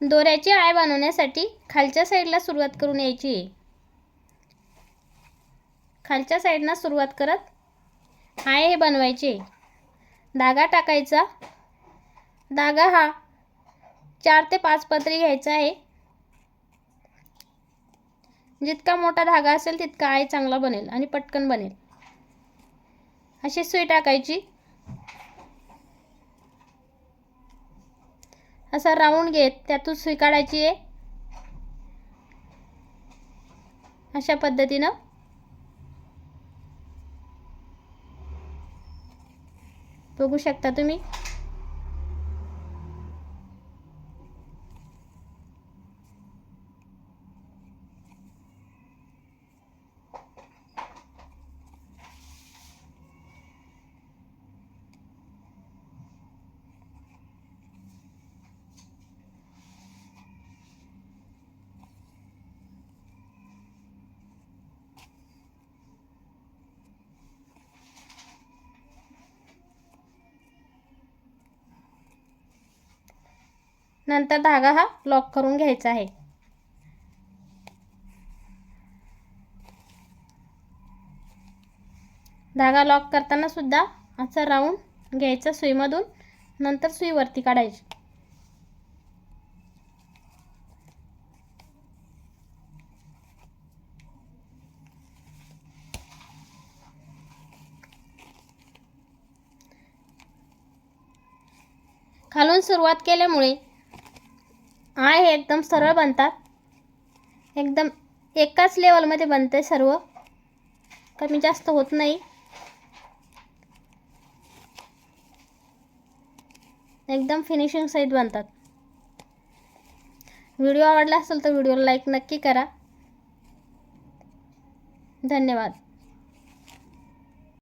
दोऱ्याची I बनवण्यासाठी खालच्या साईडला सुरुवात करून यायची. आहे खालच्या साईडनं सुरुवात करत आय हे बनवायचे. धागा टाकायचा. धागा हा चार ते पाच पत्री घ्यायचा आहे. जितका मोठा धागा असेल तितका आय चांगला बनेल आणि पटकन बनेल. अशी सुई टाकायची. असा राऊंड घेत त्यातून स्वीकारायची आहे. अशा पद्धतीनं. बघू शकता तुम्ही. नंतर धागा हा लॉक करून घ्यायचा आहे. धागा लॉक करताना सुद्धा असा राऊंड घ्यायचा सुईमधून नंतर सुई वरती काढायची. खालून सुरुवात केल्यामुळे आय हे एकदम सरळ बनतात. एकदम एकाच लेवलमध्ये बनते सर्व. कमी जास्त होत नाही. एकदम फिनिशिंग सहित बनतात. व्हिडिओ आवडला असेल तर व्हिडिओला लाईक नक्की करा. धन्यवाद.